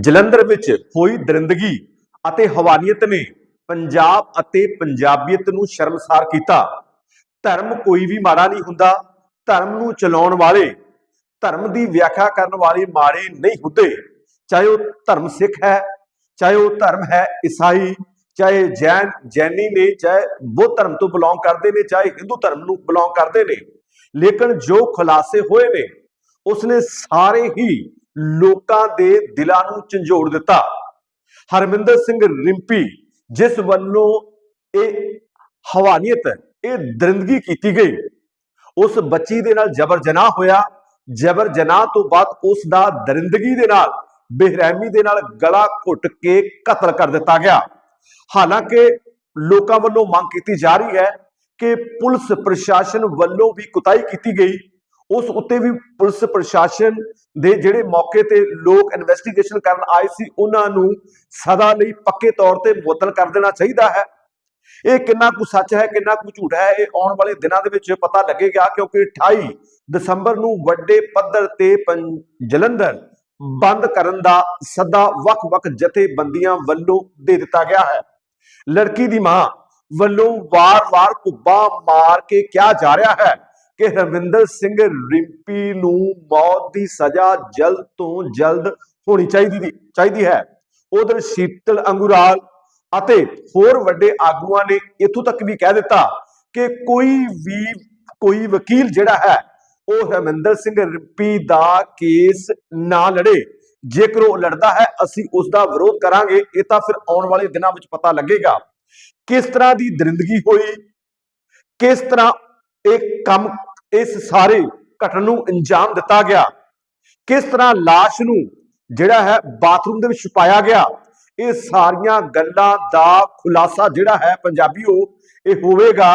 ਜਲੰਧਰ ਵਿੱਚ ਹੋਈ ਦਰਿੰਦਗੀ ਅਤੇ ਹਵਾਨੀਅਤ ਨੇ ਪੰਜਾਬ ਅਤੇ ਪੰਜਾਬੀਅਤ ਨੂੰ ਸ਼ਰਮਸਾਰ ਕੀਤਾ। ਧਰਮ ਕੋਈ ਵੀ ਮਾੜਾ ਨਹੀਂ ਹੁੰਦਾ। ਧਰਮ ਨੂੰ ਚਲਾਉਣ ਵਾਲੇ, ਧਰਮ ਦੀ ਵਿਆਖਿਆ ਕਰਨ ਵਾਲੇ ਮਾੜੇ ਨਹੀਂ ਹੁੰਦੇ। ਚਾਹੇ ਉਹ ਧਰਮ ਸਿੱਖ ਹੈ, ਚਾਹੇ ਉਹ ਧਰਮ ਹੈ ਈਸਾਈ, ਚਾਹੇ ਜੈਨ, ਜੈਨੀ ਨੇ, ਚਾਹੇ ਬੁੱਧ ਧਰਮ ਤੋਂ ਬਿਲੋਂਗ ਕਰਦੇ ਨੇ, ਚਾਹੇ ਹਿੰਦੂ ਧਰਮ ਨੂੰ ਬਿਲੋਂਗ ਕਰਦੇ ਨੇ। ਲੇਕਿਨ ਜੋ ਖੁਲਾਸੇ ਹੋਏ ਨੇ, ਉਸਨੇ ਸਾਰੇ ਹੀ ਲੋਕਾਂ ਦੇ ਦਿਲਾਂ ਨੂੰ ਝੰਜੋੜ ਦਿੱਤਾ। ਹਰਮਿੰਦਰ ਸਿੰਘ ਰਿੰਪੀ, ਜਿਸ ਵੱਲੋਂ ਇਹ ਹਵਾਨੀਅਤ, ਇਹ ਦਰਿੰਦਗੀ ਕੀਤੀ ਗਈ, ਉਸ ਬੱਚੀ ਦੇ ਨਾਲ ਜਬਰ ਜਨਾਹ ਹੋਇਆ। ਜਬਰ ਜਨਾਹ ਤੋਂ ਬਾਅਦ ਉਸ ਦਾ ਦਰਿੰਦਗੀ ਦੇ ਨਾਲ, ਬੇਰਹਿਮੀ ਦੇ ਨਾਲ ਗਲਾ ਘੁੱਟ ਕੇ ਕਤਲ ਕਰ ਦਿੱਤਾ ਗਿਆ। ਹਾਲਾਂਕਿ ਲੋਕਾਂ ਵੱਲੋਂ ਮੰਗ ਕੀਤੀ ਜਾ ਰਹੀ ਹੈ ਕਿ ਪੁਲਿਸ ਪ੍ਰਸ਼ਾਸਨ ਵੱਲੋਂ ਵੀ ਕੁਤਾਈ ਕੀਤੀ ਗਈ। ਉਸ ਉੱਤੇ ਵੀ ਪੁਲਿਸ ਪ੍ਰਸ਼ਾਸਨ ਦੇ ਜਿਹੜੇ ਮੌਕੇ ਤੇ ਲੋਕ ਇਨਵੈਸਟੀਗੇਸ਼ਨ ਕਰਨ ਆਏ ਸੀ, ਉਹਨਾਂ ਨੂੰ ਸਦਾ ਲਈ ਪੱਕੇ ਤੌਰ ਤੇ ਮੁਅੱਤਲ ਕਰ ਦੇਣਾ ਚਾਹੀਦਾ ਹੈ। ਇਹ ਕਿੰਨਾ ਕੁ ਸੱਚ ਹੈ, ਕਿੰਨਾ ਕੁ ਝੂਠ ਹੈ, ਇਹ ਆਉਣ ਵਾਲੇ ਦਿਨਾਂ ਦੇ ਵਿੱਚ ਪਤਾ ਲੱਗੇਗਾ ਕਿਉਂਕਿ 28 ਦਸੰਬਰ ਨੂੰ ਵੱਡੇ ਪੱਧਰ ਤੇ ਪੰ- ਜਲੰਧਰ ਬੰਦ ਕਰਨ ਦਾ ਸੱਦਾ ਵੱਖ-ਵੱਖ ਜਥੇਬੰਦੀਆਂ ਵੱਲੋਂ ਦੇ ਦਿੱਤਾ ਗਿਆ ਹੈ। ਲੜਕੀ ਦੀ ਮਾਂ ਵੱਲੋਂ ਵਾਰ-ਵਾਰ ਕੁੱਬਾ ਮਾਰ ਕੇ ਕਿਹਾ ਜਾ ਰਿਹਾ ਹੈ ਕਿ ਰਵਿੰਦਰ ਸਿੰਘ ਰਿੰਪੀ ਨੂੰ ਮੌਤ ਦੀ ਸਜ਼ਾ ਜਲਦ ਤੋਂ ਜਲਦ ਹੋਣੀ ਚਾਹੀਦੀ ਦੀ- ਚਾਹੀਦੀ ਹੈ। ਉਧਰ ਸ਼ੀਤਲ ਅੰਗੁਰਾਲ ਅਤੇ ਹੋਰ ਵੱਡੇ ਆਗੂਆਂ ਨੇ ਇਥੋਂ ਤੱਕ ਵੀ ਕਹਿ ਦਿੱਤਾ ਕਿ ਕੋਈ ਵੀ, ਕੋਈ ਵਕੀਲ ਜਿਹੜਾ ਹੈ, ਉਹ ਹਰਮਿੰਦਰ ਸਿੰਘ ਰਿੰਪੀ ਦਾ ਕੇਸ ਨਾ ਲੜੇ। ਜੇਕਰ ਉਹ ਲੜਦਾ ਹੈ, ਅਸੀਂ ਉਸ ਦਾ ਵਿਰੋਧ ਕਰਾਂਗੇ। ਇਹ ਤਾਂ ਫਿਰ ਆਉਣ ਵਾਲੇ ਦਿਨਾਂ ਵਿੱਚ ਪਤਾ ਲੱਗੇਗਾ। ਕਿਸ ਤਰ੍ਹਾਂ ਦੀ ਦਰਿੰਦਗੀ ਹੋਈ? ਕਿਸ ਤਰ੍ਹਾਂ ਇਹ ਕੰਮ ਇਸ ਸਾਰੇ ਘਟਨ ਨੂੰ ਅੰਜਾਮ ਦਿੱਤਾ ਗਿਆ। ਕਿਸ ਤਰ੍ਹਾਂ লাশ ਨੂੰ ਜਿਹੜਾ ਹੈ ਬਾਥਰੂਮ ਦੇ ਵਿੱਚ ਛੁਪਾਇਆ ਗਿਆ, ਇਹ ਸਾਰੀਆਂ ਗੱਲਾਂ ਦਾ ਖੁਲਾਸਾ ਜਿਹੜਾ ਹੈ ਪੰਜਾਬੀਓ ਇਹ ਹੋਵੇਗਾ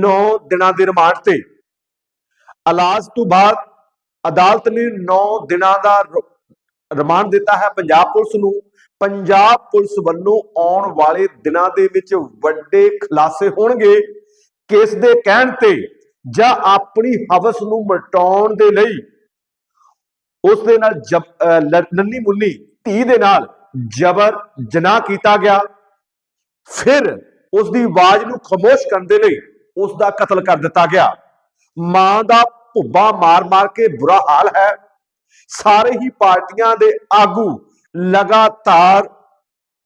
9 ਦਿਨਾਂ ਦੇ ਰਿਮਾਂਡ ਤੇ। ਇਲਾਜ ਤੋਂ ਬਾਅਦ ਅਦਾਲਤ ਨੇ 9 ਦਿਨਾਂ ਦਾ ਰਿਮਾਂਡ ਦਿੱਤਾ ਹੈ ਪੰਜਾਬ ਪੁਲਿਸ ਨੂੰ। ਪੰਜਾਬ ਪੁਲਿਸ ਵੱਲੋਂ ਆਉਣ ਵਾਲੇ ਦਿਨਾਂ ਦੇ ਵਿੱਚ ਵੱਡੇ ਖੁਲਾਸੇ ਹੋਣਗੇ। ਕੇਸ ਦੇ ਕਹਿਣ ਤੇ ਜਾਂ ਆਪਣੀ ਹਵਸ ਨੂੰ ਮਟਾਉਣ ਦੇ ਲਈ, ਉਸ ਦੇ ਨਾਲ ਨੰਨੀ ਮੁੰਨੀ ਧੀ ਦੇ ਨਾਲ ਜਬਰ ਜਨਾਹ ਕੀਤਾ ਗਿਆ, ਫਿਰ ਉਸ ਦੀ ਆਵਾਜ਼ ਨੂੰ ਖਾਮੋਸ਼ ਕਰਨ ਦੇ ਲਈ ਉਸ ਦਾ ਕਤਲ ਕਰ ਦਿੱਤਾ ਗਿਆ। ਮਾਂ ਦਾ ਭੁੱਬਾ ਮਾਰ-ਮਾਰ ਕੇ ਬੁਰਾ ਹਾਲ ਹੈ। ਸਾਰੇ ਹੀ ਪਾਰਟੀਆਂ ਦੇ ਆਗੂ ਲਗਾਤਾਰ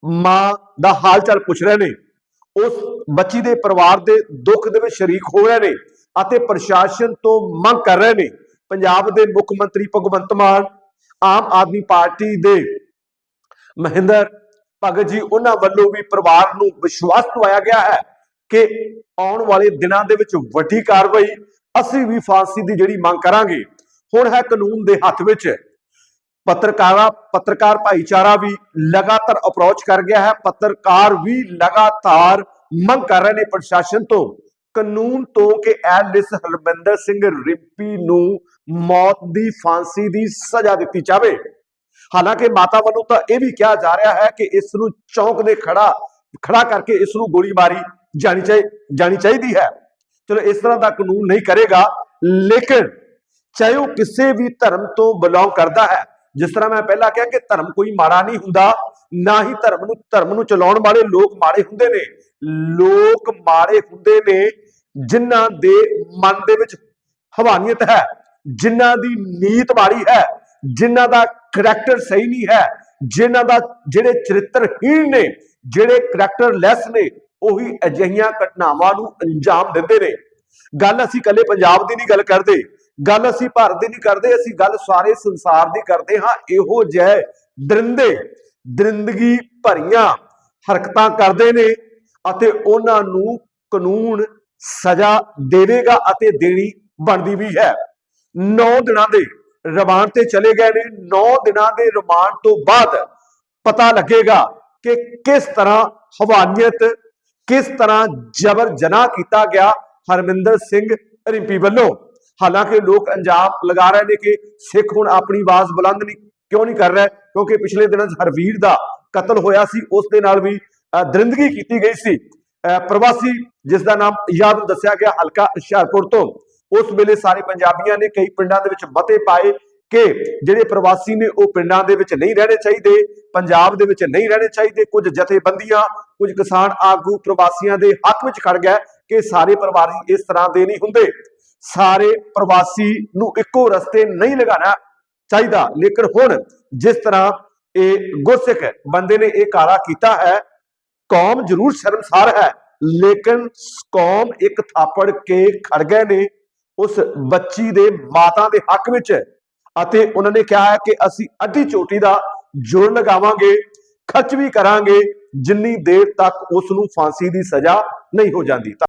ਮਾਂ ਦਾ ਹਾਲ ਚਾਲ ਪੁੱਛ ਰਹੇ ਨੇ। ਉਸ ਬੱਚੀ ਦੇ ਪਰਿਵਾਰ ਦੇ ਦੁੱਖ ਦੇ ਵਿੱਚ ਸ਼ਰੀਕ ਹੋ ਰਹੇ ਨੇ। ਅਤੇ ਪ੍ਰਸ਼ਾਸਨ ਤੋਂ ਮੰਗ ਕਰ ਰਹੇ ਨੇ। ਪੰਜਾਬ ਦੇ ਮੁੱਖ ਮੰਤਰੀ ਭਗਵੰਤ ਮਾਨ, ਆਮ ਆਦਮੀ ਪਾਰਟੀ ਦੇ ਮਹਿੰਦਰ ਭਗਤ ਜੀ, ਉਹਨਾਂ ਵੱਲੋਂ ਵੀ ਪਰਿਵਾਰ ਨੂੰ ਵਿਸ਼ਵਾਸ ਦਿਵਾਇਆ ਗਿਆ ਹੈ ਕਿ ਆਉਣ ਵਾਲੇ ਦਿਨਾਂ ਦੇ ਵਿੱਚ ਵੱਡੀ ਕਾਰਵਾਈ ਅਸੀਂ ਵੀ ਫਾਂਸੀ ਦੀ ਜਿਹੜੀ ਮੰਗ ਕਰਾਂਗੇ। ਹੁਣ ਹੈ ਕਾਨੂੰਨ ਦੇ ਹੱਥ ਵਿੱਚ। ਪੱਤਰਕਾਰਾਂ, ਪੱਤਰਕਾਰ ਭਾਈਚਾਰਾ ਵੀ ਲਗਾਤਾਰ ਅਪਰੋਚ ਕਰ ਗਿਆ ਹੈ। ਪੱਤਰਕਾਰ ਵੀ ਲਗਾਤਾਰ ਮੰਗ ਕਰ ਰਹੇ ਨੇ ਪ੍ਰਸ਼ਾਸਨ ਤੋਂ। ਕਾਨੂੰਨ ਤੋਂ ਕਿ ਐਲਿਸ ਹਰਮਿੰਦਰ ਸਿੰਘ ਰਿੰਪੀ ਨੂੰ ਮੌਤ ਦੀ ਫਾਂਸੀ ਦੀ ਸਜ਼ਾ ਦਿੱਤੀ ਜਾਵੇ। ਹਾਲਾਂਕਿ ਮਾਤਾ ਵੱਲੋਂ ਤਾਂ ਇਹ ਵੀ ਕਿਹਾ ਜਾ ਰਿਹਾ ਹੈ ਕਿ ਇਸ ਨੂੰ ਚੌਂਕ ਦੇ ਖੜਾ ਖੜਾ ਕਰਕੇ ਇਸ ਨੂੰ ਗੋਲੀ ਮਾਰੀ ਜਾਣੀ ਚਾਹੀ, ਜਾਣੀ ਚਾਹੀਦੀ ਹੈ। ਚਲੋ ਇਸ ਤਰ੍ਹਾਂ ਦਾ ਕਾਨੂੰਨ ਨਹੀਂ ਕਰੇਗਾ, ਲੇਕਿਨ ਚਾਹੇ ਉਹ ਕਿਸੇ ਵੀ ਧਰਮ ਤੋਂ ਬਿਲੋਂਗ ਕਰਦਾ ਹੈ, ਜਿਸ ਤਰ੍ਹਾਂ ਮੈਂ ਪਹਿਲਾਂ ਕਿਹਾ ਕਿ ਧਰਮ ਕੋਈ ਮਾੜਾ ਨਹੀਂ ਹੁੰਦਾ, ਨਾ ਹੀ ਧਰਮ ਨੂੰ ਧਰਮ ਨੂੰ ਚਲਾਉਣ ਵਾਲੇ ਲੋਕ ਮਾੜੇ ਹੁੰਦੇ ਨੇ। ਲੋਕ ਮਾੜੇ ਹੁੰਦੇ ਨੇ, ਜਿਨ੍ਹਾਂ ਦੇ ਮਨ ਦੇ ਵਿੱਚ ਹਵਾਨੀਅਤ ਹੈ, ਜਿਨ੍ਹਾਂ ਦੀ ਨੀਤ ਮਾੜੀ ਹੈ, ਜਿਨ੍ਹਾਂ ਦਾ ਕਰੈਕਟਰ ਸਹੀ ਨਹੀਂ ਹੈ, ਜਿਨ੍ਹਾਂ ਦਾ ਜਿਹੜੇ ਚਰਿੱਤਰਹੀਣ ਨੇ, ਜਿਹੜੇ ਕਰੈਕਟਰ ਨੇ, ਉਹੀ ਅਜਿਹੀਆਂ ਘਟਨਾਵਾਂ ਨੂੰ ਅੰਜਾਮ ਦਿੰਦੇ ਨੇ। ਗੱਲ ਅਸੀਂ ਇਕੱਲੇ ਪੰਜਾਬ ਦੀ ਨਹੀਂ ਗੱਲ ਕਰਦੇ, ਗੱਲ ਅਸੀਂ ਭਾਰਤ ਦੀ ਨਹੀਂ ਕਰਦੇ, ਅਸੀਂ ਗੱਲ ਸਾਰੇ ਸੰਸਾਰ ਦੀ ਕਰਦੇ ਹਾਂ, ਇਹੋ ਜਿਹੇ ਦਰਿੰਦੇ, ਦਰਿੰਦਗੀ ਭਰੀਆਂ ਹਰਕਤਾਂ ਕਰਦੇ ਨੇ ਅਤੇ ਉਹਨਾਂ ਨੂੰ ਕਾਨੂੰਨ ਸਜ਼ਾ ਦੇਵੇਗਾ ਅਤੇ ਦੇਣੀ ਬਣਦੀ ਵੀ ਹੈ। 9 ਦਿਨਾਂ ਦੇ ਰਿਮਾਂਡ ਤੇ ਚਲੇ ਗਏ ਨੇ। 9 ਦਿਨਾਂ ਦੇ ਰਿਮਾਂਡ ਤੋਂ ਬਾਅਦ ਪਤਾ ਲੱਗੇਗਾ ਕਿ ਕਿਸ ਤਰ੍ਹਾਂ ਹਵਾਨੀਅਤ, ਕਿਸ ਤਰ੍ਹਾਂ ਜਬਰ ਜਨਾਹ ਕੀਤਾ ਗਿਆ ਹਰਮਿੰਦਰ ਸਿੰਘ ਰਿੰਪੀ ਵੱਲੋਂ। ਹਾਲਾਂਕਿ ਲੋਕ ਅੰਜਾਮ ਲਗਾ ਰਹੇ ਨੇ ਕਿ ਸਿੱਖ ਹੁਣ ਆਪਣੀ ਆਵਾਜ਼ ਬੁਲੰਦ ਨਹੀਂ, ਕਿਉਂ ਨਹੀਂ ਕਰ ਰਿਹਾ, ਕਿਉਂਕਿ ਪਿਛਲੇ ਦਿਨਾਂ 'ਚ ਹਰਵੀਰ ਦਾ ਕਤਲ ਹੋਇਆ ਸੀ। ਉਸ ਦੇ ਨਾਲ ਵੀ ਦਰਿੰਦਗੀ ਕੀਤੀ ਗਈ ਸੀ। ਅਹ, ਪ੍ਰਵਾਸੀ ਜਿਸ ਦਾ ਨਾਮ ਯਾਦ ਦੱਸਿਆ ਗਿਆ ਹਲਕਾ ਹੁਸ਼ਿਆਰਪੁਰ ਤੋਂ ਉਸ ਵੇਲੇ ਸਾਰੇ ਪੰਜਾਬੀਆਂ ਨੇ ਕਈ ਪਿੰਡਾਂ ਦੇ ਵਿੱਚ ਮਤੇ ਪਾਏ ਕਿ ਜਿਹੜੇ ਪ੍ਰਵਾਸੀ ਨੇ ਉਹ ਪਿੰਡਾਂ ਦੇ ਵਿੱਚ ਨਹੀਂ ਰਹਿਣੇ ਚਾਹੀਦੇ ਪੰਜਾਬ ਦੇ ਵਿੱਚ ਨਹੀਂ ਰਹਿਣੇ ਚਾਹੀਦੇ। ਕੁਝ ਜਥੇਬੰਦੀਆਂ ਕੁਝ ਕਿਸਾਨ ਆਗੂ ਪ੍ਰਵਾਸੀਆਂ ਦੇ ਹੱਕ ਵਿੱਚ ਖੜ ਗਏ ਕਿ ਸਾਰੇ ਪ੍ਰਵਾਸੀ ਇਸ ਤਰ੍ਹਾਂ ਦੇ ਨਹੀਂ ਹੁੰਦੇ। ਸਾਰੇ ਪ੍ਰਵਾਸੀ ਨੂੰ ਇੱਕੋ ਰਸਤੇ ਨਹੀਂ ਲਗਾਉਣਾ ਚਾਹੀਦਾ। ਲੇਕਿਨ ਹੁਣ ਜਿਸ ਤਰ੍ਹਾਂ ਇਹ ਗੁਰਸਿੱਖ ਬੰਦੇ ਨੇ ਇਹ ਕਾਰਾ ਕੀਤਾ ਹੈ ਕੌਮ ਜ਼ਰੂਰ ਸ਼ਰਮਸਾਰ ਹੈ, ਲੇਕਿਨ ਕੌਮ ਇੱਕ ਥਾਪੜ ਕੇ ਖੜ ਗਏ ਨੇ ਉਸ ਬੱਚੀ ਦੇ ਮਾਤਾ ਦੇ ਹੱਕ ਵਿੱਚ ਅਤੇ ਉਹਨਾਂ ਨੇ ਕਿਹਾ ਹੈ ਕਿ ਅਸੀਂ ਅੱਧੀ ਚੋਟੀ ਦਾ ਜੋਰ ਲਗਾਵਾਂਗੇ, ਖਰਚ ਵੀ ਕਰਾਂਗੇ, ਜਿੰਨੀ ਦੇਰ ਤੱਕ ਉਸ ਨੂੰ ਫਾਂਸੀ ਦੀ ਸਜ਼ਾ ਨਹੀਂ ਹੋ ਜਾਂਦੀ। ਤਾਂ